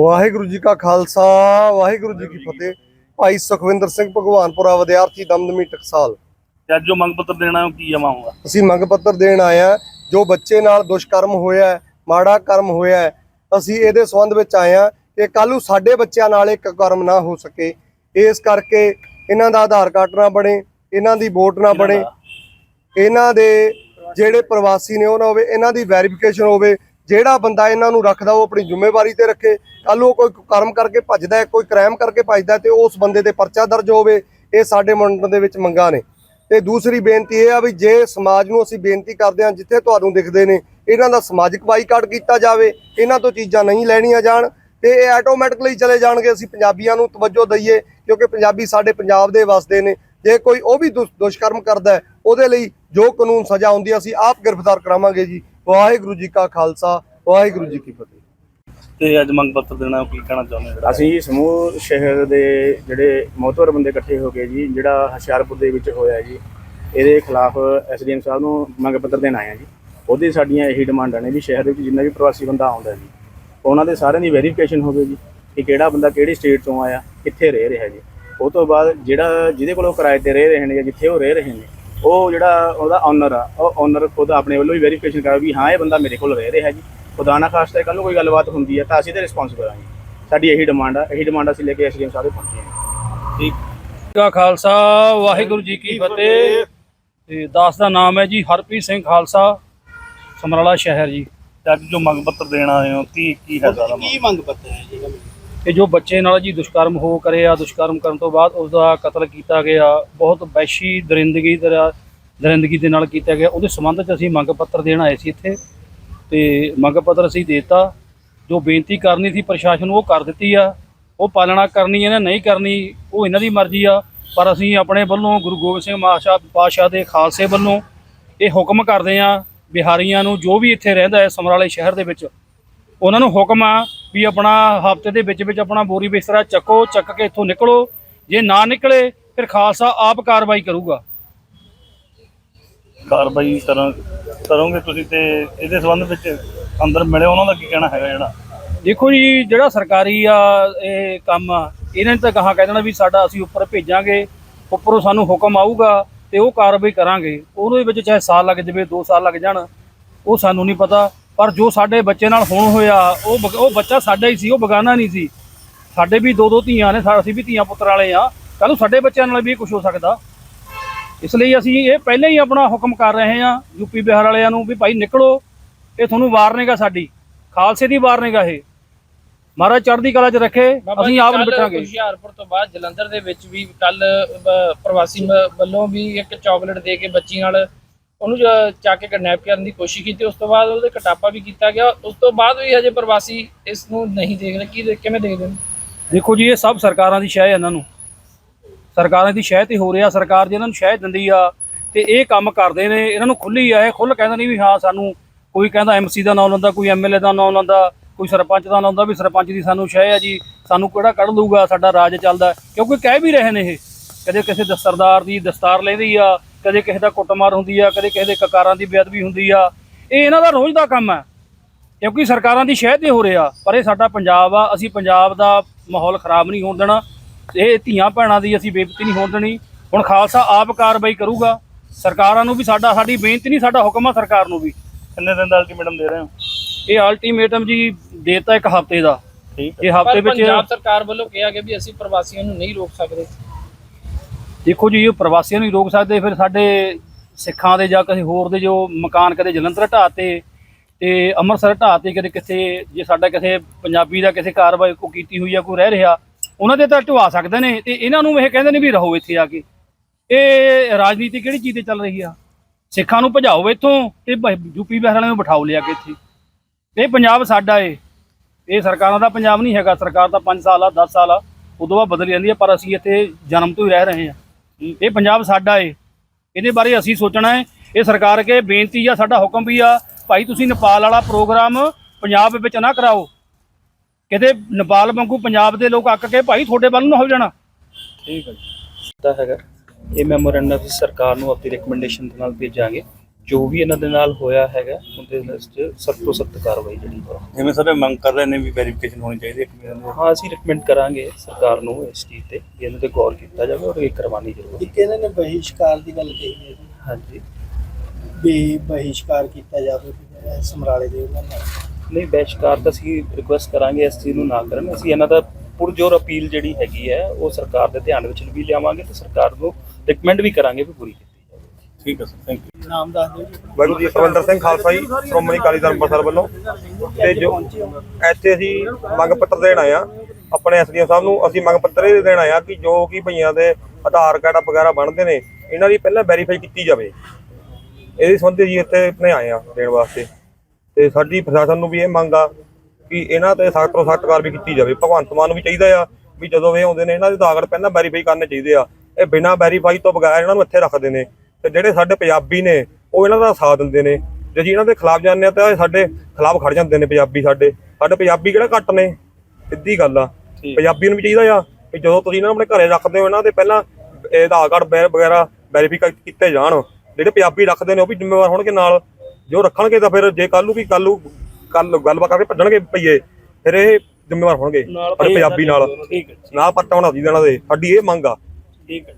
ਵਾਹਿਗੁਰੂ ਜੀ ਕਾ ਖਾਲਸਾ ਵਾਹਿਗੁਰੂ ਜੀ ਕੀ ਫਤਿਹ। ਭਾਈ ਸੁਖਵਿੰਦਰ ਸਿੰਘ ਭਗਵਾਨਪੁਰਾ ਵਿਦਿਆਰਥੀ ਦਮਦਮੀ ਟਕਸਾਲ। ਤੇ ਅੱਜ ਜੋ ਮੰਗ ਪੱਤਰ ਦੇਣਾ ਉਹ ਕੀ ਜਮਾ ਹੋਊਗਾ? ਅਸੀਂ ਮੰਗ ਪੱਤਰ ਦੇਣ ਆਏ ਹਾਂ ਜੋ ਬੱਚੇ ਨਾਲ ਦੁਸ਼ਕਰਮ ਹੋਇਆ ਮਾੜਾ ਕਰਮ ਹੋਇਆ ਅਸੀਂ ਇਹਦੇ ਸੰਬੰਧ ਵਿੱਚ ਆਏ ਹਾਂ ਕਿ ਕੱਲ ਨੂੰ ਸਾਡੇ ਬੱਚਿਆਂ ਨਾਲ ਇੱਕ ਕਰਮ ਨਾ ਹੋ ਸਕੇ। ਇਸ ਕਰਕੇ ਇਹਨਾਂ ਦਾ ਆਧਾਰ ਕਾਰਡ ਨਾ ਬਣੇ ਇਹਨਾਂ ਦੀ ਵੋਟ ਨਾ ਬਣੇ ਇਹਨਾਂ ਦੇ ਜਿਹੜੇ ਪ੍ਰਵਾਸੀ ਨੇ ਉਹ ਨਾ ਹੋਵੇ ਇਹਨਾਂ ਦੀ ਵੈਰੀਫਿਕੇਸ਼ਨ ਹੋਵੇ ਜਿਹੜਾ ਬੰਦਾ ਇਹਨਾਂ ਨੂੰ ਰੱਖਦਾ ਉਹ ਆਪਣੀ ਜ਼ਿੰਮੇਵਾਰੀ ਤੇ ਰੱਖੇ। ਕੱਲ ਉਹ ਕੋਈ ਕਰਮ ਕਰਕੇ ਭੱਜਦਾ ਕੋਈ ਕ੍ਰਾਈਮ ਕਰਕੇ ਭੱਜਦਾ ਹੈ ਤੇ ਉਸ ਬੰਦੇ ਤੇ ਪਰਚਾ ਦਰਜ ਹੋਵੇ, ਇਹ ਸਾਡੇ ਮੰਡਲ ਦੇ ਵਿੱਚ ਮੰਗਾਂ ਨੇ। ਤੇ ਦੂਸਰੀ ਬੇਨਤੀ ਇਹ ਆ ਵੀ ਜੇ ਸਮਾਜ ਨੂੰ ਅਸੀਂ ਬੇਨਤੀ ਕਰਦੇ ਹਾਂ, ਜਿੱਥੇ ਤੁਹਾਨੂੰ ਦਿਖਦੇ ਨੇ, ਇਹਨਾਂ ਦਾ ਸਮਾਜਿਕ ਬਾਈਕਾਟ ਕੀਤਾ ਜਾਵੇ, ਇਹਨਾਂ ਤੋਂ ਚੀਜ਼ਾਂ ਨਹੀਂ ਲੈਣੀਆਂ ਜਾਣ ਤੇ ਇਹ ਆਟੋਮੈਟਿਕਲੀ ਚਲੇ ਜਾਣਗੇ। ਅਸੀਂ ਪੰਜਾਬੀਆਂ ਨੂੰ ਤਵੱਜੋ ਦਈਏ, ਕਿਉਂਕਿ ਪੰਜਾਬੀ ਸਾਡੇ ਪੰਜਾਬ ਦੇ ਵਸਦੇ ਨੇ। ਜੇ ਕੋਈ ਉਹ ਵੀ ਦੁਸ਼- ਦੁਸ਼ਕਰਮ ਕਰਦਾ ਉਹਦੇ ਲਈ ਜੋ ਕਾਨੂੰਨ ਸਜ਼ਾ ਹੁੰਦੀ ਹੈ, ਅਸੀਂ ਆਪ ਗ੍ਰਿਫਤਾਰ ਕਰਾਵਾਂਗੇ ਜੀ। ਵਾਹਿਗੁਰੂ ਜੀ ਕਾ ਖਾਲਸਾ ਵਾਹਿਗੁਰੂ ਜੀ ਕੀ ਫਤਿਹ। ਤੇ ਅੱਜ ਮੰਗ ਪੱਤਰ ਦੇਣਾ ਉਹ ਕੀ ਕਹਿਣਾ ਚਾਹੁੰਦੇ ਹੋ? ਅਸੀਂ ਸਮੂਹ ਸ਼ਹਿਰ ਦੇ ਜਿਹੜੇ ਮੋਹਤਵਰ ਬੰਦੇ ਇਕੱਠੇ ਹੋ ਕੇ ਜੀ ਜਿਹੜਾ ਹੁਸ਼ਿਆਰਪੁਰ ਦੇ ਵਿੱਚ ਹੋਇਆ ਜੀ ਇਹਦੇ ਖਿਲਾਫ ਐਸਡੀਐਮ ਸਾਹਿਬ ਨੂੰ ਮੰਗ ਪੱਤਰ ਦੇਣ ਆਏ ਹਾਂ ਜੀ। ਉਹਦੀ ਸਾਡੀਆਂ ਇਹੀ ਡਿਮਾਂਡਾਂ ਨੇ ਵੀ ਸ਼ਹਿਰ ਦੇ ਵਿੱਚ ਜਿੰਨਾ ਵੀ ਪ੍ਰਵਾਸੀ ਬੰਦਾ ਆਉਂਦਾ ਜੀ ਉਹਨਾਂ ਦੇ ਸਾਰਿਆਂ ਦੀ ਵੈਰੀਫਿਕੇਸ਼ਨ ਹੋਵੇ ਜੀ ਕਿ ਕਿਹੜਾ ਬੰਦਾ ਕਿਹੜੀ ਸਟੇਟ ਤੋਂ ਆਇਆ ਕਿੱਥੇ ਰਹਿ ਰਿਹਾ ਜੀ। ਉਹ ਤੋਂ ਬਾਅਦ ਜਿਹੜਾ ਜਿਹਦੇ ਕੋਲੋਂ ਕਿਰਾਏ ਤੇ ਰਹਿ ਰਹੇ ਨੇ ਜਾਂ ਜਿੱਥੇ ਉਹ ਰਹਿ ਰਹੇ ਨੇ ਉਹ ਜਿਹੜਾ ਉਹਦਾ ਓਨਰ ਆ ਉਹ ਓਨਰ ਖੁਦ ਆਪਣੇ ਵੱਲੋਂ ਵੀ ਵੈਰੀਫਿਕੇਸ਼ਨ ਕਰੇ ਵੀ ਹਾਂ ਇਹ ਬੰਦਾ ਮੇਰੇ ਕੋਲ ਰਹਿ ਰਿਹਾ ਜੀ। ਖੁਦਾ ਨਾ ਖਾਸਤਾ ਕੱਲ ਨੂੰ ਕੋਈ ਗੱਲਬਾਤ ਹੁੰਦੀ ਹੈ ਤਾਂ ਅਸੀਂ ਤੇ ਰਿਸਪੌਂਸਿਬਲ ਹਾਂ ਜੀ। ਸਾਡੀ ਇਹੀ ਡਿਮਾਂਡ ਆ ਇਹੀ ਡਿਮਾਂਡ ਅਸੀਂ ਲੈ ਕੇ ਐਸਡੀਐਮ ਸਾਹਿਬ ਦੇ ਪਹੁੰਚੇ ਹਾਂ ਠੀਕ। ਕਾ ਖਾਲਸਾ ਵਾਹਿਗੁਰੂ ਜੀ ਕੀ ਫਤਿਹ। ਤੇ ਦਾਸ ਦਾ ਨਾਮ ਹੈ ਜੀ ਹਰਪ੍ਰੀਤ ਸਿੰਘ ਖਾਲਸਾ ਸਮਰਾਲਾ ਸ਼ਹਿਰ ਜੀ। ਤੇ ਅੱਜ ਜੋ ਮੰਗ ਪੱਤਰ ਦੇਣ ਆਏ ਹੋ ਕੀ ਕੀ ਹੈ ਸਾਰਾ ਕੀ ਮੰਗ ਪੱਤਰ ਹੈ ਜੀ? ਇਹ ਜੋ ਬੱਚੇ ਨਾਲ ਜੀ ਦੁਸ਼ਕਰਮ ਹੋ ਕਰਿਆ ਦੁਸ਼ਕਰਮ ਕਰਨ ਤੋਂ ਬਾਅਦ ਉਸ ਦਾ ਕਤਲ ਕੀਤਾ ਗਿਆ, ਬਹੁਤ ਵੈਸ਼ੀ ਦਰਿੰਦਗੀ ਦਰਿਆ ਦਰਿੰਦਗੀ ਦੇ ਨਾਲ ਕੀਤਾ ਗਿਆ। ਉਹਦੇ ਸੰਬੰਧ 'ਚ ਅਸੀਂ ਮੰਗ ਪੱਤਰ ਦੇਣ ਆਏ ਸੀ ਇੱਥੇ ਤੇ ਮੰਗ ਪੱਤਰ ਅਸੀਂ ਦੇਤਾ। ਜੋ ਬੇਨਤੀ ਕਰਨੀ ਸੀ ਪ੍ਰਸ਼ਾਸਨ ਨੂੰ ਉਹ ਕਰ ਦਿੱਤੀ ਆ। ਉਹ ਪਾਲਣਾ ਕਰਨੀ ਹੈ ਇਹਨੇ ਨਹੀਂ ਕਰਨੀ, ਉਹ ਇਹਨਾਂ ਦੀ ਮਰਜ਼ੀ ਆ। ਪਰ ਅਸੀਂ ਆਪਣੇ ਵੱਲੋਂ ਗੁਰੂ ਗੋਬਿੰਦ ਸਿੰਘ ਮਾਸ਼ਾ ਪਾਸ਼ਾ ਦੇ ਖਾਲਸੇ ਵੱਲੋਂ ਇਹ ਹੁਕਮ ਕਰਦੇ ਆ, ਬਿਹਾਰੀਆਂ ਨੂੰ ਜੋ ਵੀ ਇੱਥੇ ਰਹਿੰਦਾ ਹੈ ਸਮਰਾਲੇ ਸ਼ਹਿਰ ਦੇ ਵਿੱਚ, ਉਹਨਾਂ ਨੂੰ ਹੁਕਮ ਆ ਵੀ ਆਪਣਾ ਹਫ਼ਤੇ ਦੇ ਵਿੱਚ ਵਿੱਚ ਆਪਣਾ ਬੋਰੀ ਬਿਸਤਰਾ ਚੱਕੋ ਚੱਕ ਕੇ ਇੱਥੋਂ ਨਿਕਲੋ। ਜੇ ਨਾ ਨਿਕਲੇ ਫਿਰ ਖਾਲਸਾ ਆਪ ਕਾਰਵਾਈ ਕਰੂਗਾ। ਕਾਰਵਾਈ ਕਰਾਂ ਕਰੋਗੇ ਤੁਸੀਂ ਤੇ ਇਹਦੇ ਸੰਬੰਧ ਵਿੱਚ ਅੰਦਰ ਮਿਲੇ ਉਹਨਾਂ ਦਾ ਕੀ ਕਹਿਣਾ ਹੈਗਾ ਜਿਹੜਾ? ਦੇਖੋ ਜੀ ਜਿਹੜਾ ਸਰਕਾਰੀ ਆ ਇਹ ਕੰਮ ਆ ਇਹਨਾਂ ਨੇ ਤਾਂ ਕਹਾ ਕਹਿ ਦੇਣਾ ਵੀ ਸਾਡਾ ਅਸੀਂ ਉੱਪਰ ਭੇਜਾਂਗੇ ਉੱਪਰੋਂ ਸਾਨੂੰ ਹੁਕਮ ਆਊਗਾ ਤੇ ਉਹ ਕਾਰਵਾਈ ਕਰਾਂਗੇ। ਉਹਦੇ ਵਿੱਚ ਚਾਹੇ ਸਾਲ ਲੱਗ ਜਾਵੇ 2 ਸਾਲ ਲੱਗ ਜਾਣ ਉਹ ਸਾਨੂੰ ਨਹੀਂ ਪਤਾ। ਪਰ ਜੋ ਸਾਡੇ ਬੱਚੇ ਨਾਲ ਹੋਣ ਹੋਇਆ ਉਹ ਬਗ- ਉਹ ਬੱਚਾ ਸਾਡਾ ਹੀ ਸੀ ਉਹ ਬਗਾਨਾ ਨਹੀਂ ਸੀ। ਸਾਡੇ ਵੀ ਦੋ ਦੋ ਧੀਆਂ ਨੇ ਸਾ- ਅਸੀਂ ਵੀ ਧੀਆਂ ਪੁੱਤਰ ਵਾਲੇ ਆ। ਕੱਲ ਨੂੰ ਸਾਡੇ ਬੱਚਿਆਂ ਨਾਲ ਵੀ ਕੁਝ ਹੋ ਸਕਦਾ। ਇਸ ਲਈ ਅਸੀਂ ਇਹ ਪਹਿਲਾਂ ਹੀ ਆਪਣਾ ਹੁਕਮ ਕਰ ਰਹੇ ਹਾਂ ਯੂਪੀ ਬਿਹਾਰ ਵਾਲਿਆਂ ਨੂੰ ਵੀ ਭਾਈ ਨਿਕਲੋ। ਇਹ ਤੁਹਾਨੂੰ ਵਾਰਨੇਗਾ ਸਾਡੀ। ਖਾਲਸੇ ਦੀ ਵਾਰਨੇਗਾ ਇਹ। ਮਹਾਰਾਜ ਚੜ੍ਹਦੀ ਕਲਾ 'ਚ ਰੱਖੇ ਅਸੀਂ ਆਪ ਨਿਪਟਾਂਗੇ। ਹੁਸ਼ਿਆਰਪੁਰ ਤੋਂ ਬਾਅਦ ਜਲੰਧਰ ਦੇ ਵਿੱਚ ਵੀ ਕੱਲ ਪ੍ਰਵਾਸੀ ਮ- ਵੱਲੋਂ ਵੀ ਇੱਕ ਚਾਕਲੇਟ ਦੇ ਕੇ ਬੱਚੀ ਨਾਲ ਉਹਨੂੰ ਜ- ਚੱਕ ਕੇ ਕਿਡਨੈਪ ਕਰਨ ਦੀ ਕੋਸ਼ਿਸ਼ ਕੀਤੀ, ਉਸ ਤੋਂ ਬਾਅਦ ਉਹਦੇ ਕਟਾਪਾ ਵੀ ਕੀਤਾ ਗਿਆ, ਉਸ ਤੋਂ ਬਾਅਦ ਵੀ ਹਜੇ ਪ੍ਰਵਾਸੀ ਇਸ ਨੂੰ ਨਹੀਂ ਦੇਖਦੇ ਕੀ ਦੇਖ ਕਿਵੇਂ ਦੇਖਦੇ ਨੇ? ਦੇਖੋ ਜੀ, ਇਹ ਸਭ ਸਰਕਾਰਾਂ ਦੀ ਸ਼ਹਿ ਹੈ ਇਹਨਾਂ ਨੂੰ। ਸਰਕਾਰਾਂ ਦੀ ਸ਼ਹਿ ਤੇ ਹੋ ਰਿਹਾ, ਸਰਕਾਰ ਜੇ ਇਹਨਾਂ ਨੂੰ ਸ਼ਹਿ ਦਿੰਦੀ ਆ ਤੇ ਇਹ ਕੰਮ ਕਰਦੇ ਨੇ, ਇਹਨਾਂ ਨੂੰ ਖੁੱਲੀ ਆ, ਇਹ ਖੁੱਲ ਕਹਿੰਦਾ ਨਹੀਂ ਵੀ ਹਾਂ ਸਾਨੂੰ ਕੋਈ ਕਹਿੰਦਾ ਐਮਸੀ ਦਾ ਨਾਮ ਲੈਂਦਾ, ਕੋਈ ਐਮਐਲਏ ਦਾ ਨਾਮ ਲੈਂਦਾ, ਕੋਈ ਸਰਪੰਚ ਦਾ ਨਾਮ ਲੈਂਦਾ ਵੀ ਸਰਪੰਚ ਦੀ ਸਾਨੂੰ ਸ਼ਹਿ ਹੈ ਜੀ, ਸਾਨੂੰ ਕਿਹੜਾ ਕੱਢ ਲੂਗਾ ਸਾਡਾ ਰਾਜ ਚੱਲਦਾ ਕਿਉਂਕਿ ਕਹਿ ਵੀ ਰਹੇ ਨੇ ਇਹ, ਕਦੇ ਕਿਸੇ ਦਸਤਰਦਾਰ ਦੀ ਦਸਤਾਰ ਲੈਂਦੀ ਆ ਕਦੇ ਕਿਸੇ ਦਾ ਕੁੱਟਮਾਰ ਹੁੰਦੀ ਆ ਕਦੇ ਕਿਸੇ ਦੇ ਕਕਾਰਾਂ ਦੀ ਬੇਅਦਬੀ ਹੁੰਦੀ ਆ। ਇਹ ਇਹਨਾਂ ਦਾ ਰੋਜ਼ ਦਾ ਕੰਮ ਹੈ ਕਿਉਂਕਿ ਸਰਕਾਰਾਂ ਦੀ ਸ਼ਹਿ ਤੇ ਹੋ ਰਿਹਾ ਪਰ ਇਹ ਸਾਡਾ ਪੰਜਾਬ ਆ। ਅਸੀਂ ਪੰਜਾਬ ਦਾ ਮਾਹੌਲ ਖਰਾਬ ਨਹੀਂ ਹੋਣ ਦੇਣਾ। ਇਹ ਧੀਆਂ ਭੈਣਾਂ ਦੀ ਅਸੀਂ ਬੇਇੱਜ਼ਤੀ ਨਹੀਂ ਹੋਣ ਦੇਣੀ। ਹੁਣ ਖਾਲਸਾ ਆਪ ਕਾਰਵਾਈ ਕਰੂਗਾ। ਸਰਕਾਰਾਂ ਨੂੰ ਵੀ ਸਾਡਾ ਸਾਡੀ ਬੇਨਤੀ ਨਹੀਂ ਸਾਡਾ ਹੁਕਮ ਆ ਸਰਕਾਰ ਨੂੰ ਵੀ। ਕਿੰਨੇ ਦਿਨ ਦਾ ਅਲਟੀਮੇਟਮ ਦੇ ਰਹੇ ਹੋ? ਇਹ ਅਲਟੀਮੇਟਮ ਜੀ ਦੇਤਾ ਇੱਕ ਹਫ਼ਤੇ ਦਾ। ਠੀਕ ਇਹ ਹਫ਼ਤੇ ਵਿੱਚ ਪੰਜਾਬ ਸਰਕਾਰ ਵੱਲੋਂ ਕਿਹਾ ਗਿਆ ਵੀ ਅਸੀਂ ਪ੍ਰਵਾਸੀਆਂ ਨੂੰ ਨਹੀਂ ਰੋਕ ਸਕਦੇ। ਦੇਖੋ ਜੀ, ਇਹ ਪ੍ਰਵਾਸੀਆਂ ਨੂੰ ਹੀ ਰੋਕ ਸਕਦੇ, ਫਿਰ ਸਾਡੇ ਸਿੱਖਾਂ ਦੇ ਜਾਂ ਕਿਸੇ ਹੋਰ ਦੇ ਜੋ ਮਕਾਨ ਕਦੇ ਜਲੰਧਰ ਢਾਤੇ ਤੇ ਅੰਮ੍ਰਿਤਸਰ ਢਾਤੇ ਕਦੇ ਕਿਸੇ, ਜੇ ਸਾਡਾ ਕਿਸੇ ਪੰਜਾਬੀ ਦਾ ਕਿਸੇ ਕਾਰਵਾਈ ਕੋ ਕੀਤੀ ਹੋਈ ਆ, ਕੋਈ ਰਹਿ ਰਿਹਾ, ਉਹਨਾਂ ਦੇ ਤਾਂ ਢਵਾ ਸਕਦੇ ਨੇ। ਤੇ ਇਹਨਾਂ ਨੂੰ ਇਹ ਕਹਿੰਦੇ ਨੇ ਵੀ ਰਹੋ ਇੱਥੇ ਆ ਕੇ। ਇਹ ਰਾਜਨੀਤੀ ਕਿਹੜੀ ਚੀਜ਼ ਤੇ ਚੱਲ ਰਹੀ ਆ? ਸਿੱਖਾਂ ਨੂੰ ਭਜਾਓ ਇੱਥੋਂ ਤੇ ਬ- ਯੂਪੀ ਬਿਹਾਰ ਵਾਲਿਆਂ ਨੂੰ ਬਿਠਾਓ ਲਿਆ ਕੇ ਇੱਥੇ। ਇਹ ਪੰਜਾਬ ਸਾਡਾ ਏ। ਇਹ ਸਰਕਾਰਾਂ ਦਾ ਪੰਜਾਬ ਨਹੀਂ ਹੈਗਾ। ਸਰਕਾਰ ਤਾਂ 5 ਸਾਲ ਆ 10 ਸਾਲ ਆ। ਉਦੋਂ ਬਾਅਦ ਬਦਲ ਜਾਂਦੀ ਹੈ ਪਰ ਅਸੀਂ ਇੱਥੇ ਜਨਮ ਤੋਂ ਹੀ ਰਹਿ ਰਹੇ ਹਾਂ ਇਹ ਪੰਜਾਬ ਸਾਡਾ ਏ। ਇਹਦੇ ਬਾਰੇ ਅਸੀਂ ਸੋਚਣਾ ਹੈ ਇਹ ਸਰਕਾਰ ਅੱਗੇ ਬੇਨਤੀ ਆ, ਸਾਡਾ ਹੁਕਮ ਵੀ ਆ, ਭਾਈ ਤੁਸੀਂ ਨੇਪਾਲ ਵਾਲਾ ਪ੍ਰੋਗਰਾਮ ਪੰਜਾਬ ਵਿੱਚ ਨਾ ਕਰਾਓ। ਕਿਤੇ ਨੇਪਾਲ ਵਾਂਗੂ ਪੰਜਾਬ ਦੇ ਲੋਕ ਅੱਕ ਕੇ ਭਾਈ ਤੁਹਾਡੇ ਵੱਲ ਨੂੰ ਹੋ ਜਾਣਾ। ਠੀਕ ਹੈ ਜੀ। ਦਾ ਹੈਗਾ। ਇਹ ਮੈਮੋਰੈਂਡਮ ਅਸੀਂ ਸਰਕਾਰ ਨੂੰ ਆਪਣੀ ਰეკਮੈਂਡੇਸ਼ਨ ਦੇ ਨਾਲ ਭੇਜਾਂਗੇ। ਜੋ ਵੀ ਇਹਨਾਂ ਦੇ ਨਾਲ ਹੋਇਆ ਹੈਗਾ ਉਹਦੇ ਲਿਸਟ ਸਭ ਤੋਂ ਸਖਤ ਕਾਰਵਾਈ ਜਿਹੜੀ ਹੈ ਜਿਵੇਂ ਸਰ ਮੰਗ ਕਰ ਰਹੇ ਨੇ ਵੀ ਵੈਰੀਫਿਕੇਸ਼ਨ ਹੋਣੀ ਚਾਹੀਦੀ ਹੈ ਕਿ ਹਾਂ ਅਸੀਂ ਰეკਮੈਂਡ ਕਰਾਂਗੇ ਸਰਕਾਰ ਨੂੰ ਇਸ ਚੀਜ਼ ਤੇ ਇਹਨਾਂ ਤੇ ਗੌਰ ਕੀਤਾ ਜਾਵੇ ਔਰ ਇਹ ਕਰਵਾਉਣੀ ਜ਼ਰੂਰੀ ਹੈ। ਇਹਨਾਂ ਨੇ ਬਹਿਸ਼ਕਾਰ ਦੀ ਗੱਲ ਕਹੀ ਹੈ। ਹਾਂਜੀ। ਵੀ ਬਹਿਸ਼ਕਾਰ ਕੀਤਾ ਜਾਵੇ ਸਮਰਾਲੇ ਦੇ ਉਹਨਾਂ ਨਾਲ। ਨਹੀਂ ਬਹਿਸ਼ਕਾਰ ਤਾਂ ਅਸੀਂ ਰਿਕੁਐਸਟ ਕਰਾਂਗੇ ਇਸ ਚੀਜ਼ ਨੂੰ ਨਾ ਕਰਨ। ਅਸੀਂ ਇਹਨਾਂ ਦਾ ਪੁਰਜੋਰ ਅਪੀਲ ਜਿਹੜੀ ਹੈਗੀ ਹੈ ਉਹ ਸਰਕਾਰ ਦੇ ਧਿਆਨ ਵਿੱਚ ਵੀ ਲਿਆਵਾਂਗੇ ਤੇ ਸਰਕਾਰ ਨੂੰ ਰეკਮੈਂਡ ਵੀ ਕਰਾਂਗੇ ਵੀ ਪੂਰੀ ਠੀਕ ਹੈ ਸਰ ਥੈਂਕ ਯੂ ਨਾਮ ਦੱਸ ਦਿਓ ਜੀ। ਵਾਹਿਗੁਰੂ ਜੀ ਪਰਵਿੰਦਰ ਸਿੰਘ ਖਾਲਸਾ ਜੀ ਸ਼੍ਰੋਮਣੀ ਅਕਾਲੀ ਦਲ ਅੰਮ੍ਰਿਤਸਰ ਵੱਲੋਂ। ਤੇ ਜੋ ਇੱਥੇ ਅਸੀਂ ਮੰਗ ਪੱਤਰ ਦੇਣ ਆਏ ਆ ਆਪਣੇ ਐਸਡੀਐਮ ਸਾਹਿਬ ਨੂੰ ਅਸੀਂ ਮੰਗ ਪੱਤਰ ਇਹ ਦੇਣ ਆਏ ਆ ਕਿ ਜੋ ਕਿ ਭਈਆਂ ਦੇ ਆਧਾਰ ਕਾਰਡ ਵਗੈਰਾ ਬਣਦੇ ਨੇ ਇਹਨਾਂ ਦੀ ਪਹਿਲਾਂ ਵੈਰੀਫਾਈ ਕੀਤੀ ਜਾਵੇ। ਇਹਦੇ ਸੰਬੰਧੀ ਜੀ ਇੱਥੇ ਆਪਣੇ ਆਏ ਆ ਦੇਣ ਵਾਸਤੇ। ਤੇ ਸਾਡੀ ਪ੍ਰਸ਼ਾਸਨ ਨੂੰ ਵੀ ਇਹ ਮੰਗ ਆ ਕਿ ਇਹਨਾਂ ਤੇ ਸਖਤ ਤੋਂ ਸਖਤ ਕਾਰਵਾਈ ਕੀਤੀ ਜਾਵੇ। ਭਗਵੰਤ ਮਾਨ ਨੂੰ ਵੀ ਚਾਹੀਦਾ ਆ ਵੀ ਜਦੋਂ ਇਹ ਆਉਂਦੇ ਨੇ ਇਹਨਾਂ ਦੇ ਆਧਾਰ ਕਾਰਡ ਪਹਿਲਾਂ ਵੈਰੀਫਾਈ ਕਰਨੇ ਚਾਹੀਦੇ ਆ। ਇਹ ਬਿਨਾਂ ਵੈਰੀਫਾਈ ਤੋਂ ਬਗੈਰ ਇਹਨਾਂ ਨੂੰ ਇੱਥੇ ਰੱਖਦੇ ਨੇ। ਤੇ ਜਿਹੜੇ ਸਾਡੇ ਪੰਜਾਬੀ ਨੇ ਉਹ ਇਹਨਾਂ ਦਾ ਸਾਥ ਦਿੰਦੇ ਨੇ। ਜੇ ਜੀ ਇਹਨਾਂ ਦੇ ਖਿਲਾਫ ਜਾਂਦੇ ਆ ਤਾਂ ਸਾਡੇ ਖਿਲਾਫ ਖੜ ਜਾਂਦੇ ਨੇ ਪੰਜਾਬੀ ਸਾਡੇ। ਸਾਡੇ ਪੰਜਾਬੀ ਕਿਹੜਾ ਘੱਟ ਨੇ? ਸਿੱਧੀ ਗੱਲ ਆ। ਪੰਜਾਬੀ ਨੂੰ ਵੀ ਚਾਹੀਦਾ ਆ ਵੀ ਜਦੋਂ ਤੁਸੀਂ ਇਹਨਾਂ ਆਪਣੇ ਘਰੇ ਰੱਖਦੇ ਹੋ ਇਹਨਾਂ ਦੇ ਪਹਿਲਾਂ ਆਧਾਰ ਕਾਰਡ ਵਗੈਰਾ ਵੈਰੀਫਾਈ ਕੀਤੇ ਜਾਣ। ਜਿਹੜੇ ਪੰਜਾਬੀ ਰੱਖਦੇ ਨੇ ਉਹ ਵੀ ਜ਼ਿੰਮੇਵਾਰ ਹੋਣਗੇ ਨਾਲ। ਜੋ ਰੱਖਣਗੇ ਤਾਂ ਫਿਰ ਜੇ ਕੱਲ੍ਹ ਨੂੰ ਨੂੰ ਕੱਲ ਗੱਲਬਾਤ ਕਰਕੇ ਭੱਜਣਗੇ ਪਈਏ ਫਿਰ ਇਹ ਜ਼ਿੰਮੇਵਾਰ ਹੋਣਗੇ ਸਾਡੇ ਪੰਜਾਬੀ ਨਾਲ। ਨਾ ਪੱਟਾ ਹੋਣਾ ਚਾਹੀਦਾ ਇਹਨਾਂ ਦੇ। ਸਾਡੀ ਇਹ ਮੰਗ ਆ। ਠੀਕ ਹੈ।